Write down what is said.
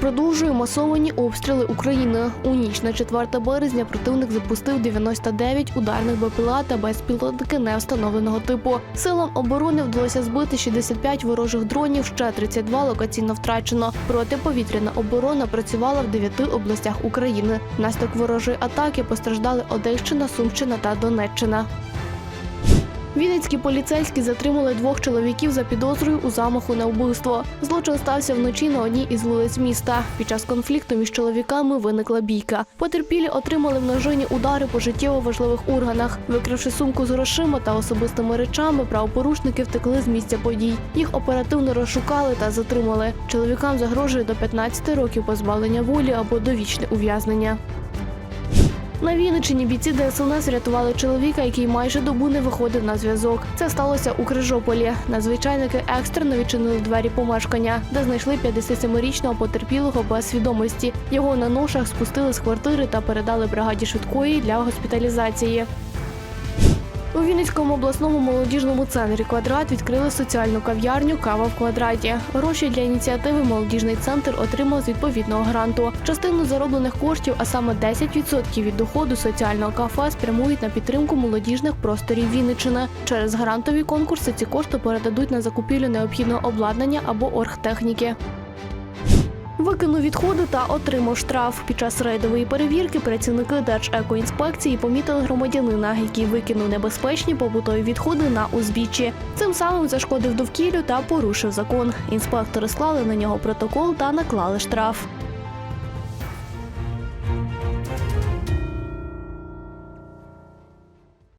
продовжує масовані обстріли України. У ніч на 4 березня противник запустив 99 ударних БПЛА та безпілотники невстановленого типу. Силам оборони вдалося збити 65 ворожих дронів, ще 32 локаційно втрачено. Протиповітряна оборона працювала в 9 областях України. Внаслідок ворожої атаки постраждали Одещина, Сумщина та Донеччина. Вінницькі поліцейські затримали двох чоловіків за підозрою у замаху на вбивство. Злочин стався вночі на одній із вулиць міста. Під час конфлікту між чоловіками виникла бійка. Потерпілі отримали множинні удари по життєво важливих органах. Викривши сумку з грошима та особистими речами, правопорушники втекли з місця подій. Їх оперативно розшукали та затримали. Чоловікам загрожує до 15 років позбавлення волі або довічне ув'язнення. На Вінниччині бійці ДСНС рятували чоловіка, який майже добу не виходив на зв'язок. Це сталося у Крижополі. Надзвичайники екстрено відчинили двері помешкання, де знайшли 57-річного потерпілого без свідомості. Його на ношах спустили з квартири та передали бригаді швидкої для госпіталізації. У Вінницькому обласному молодіжному центрі квадрат відкрили соціальну кав'ярню Кава в квадраті. Гроші для ініціативи молодіжний центр отримав з відповідного гранту. Частину зароблених коштів, а саме 10% від доходу соціального кафе, спрямують на підтримку молодіжних просторів Вінниччини. Через грантові конкурси ці кошти передадуть на закупівлю необхідного обладнання або оргтехніки. Викинув відходи та отримав штраф. Під час рейдової перевірки працівники Держекоінспекції помітили громадянина, який викинув небезпечні побутові відходи на узбіччі. Цим самим зашкодив довкіллю та порушив закон. Інспектори склали на нього протокол та наклали штраф.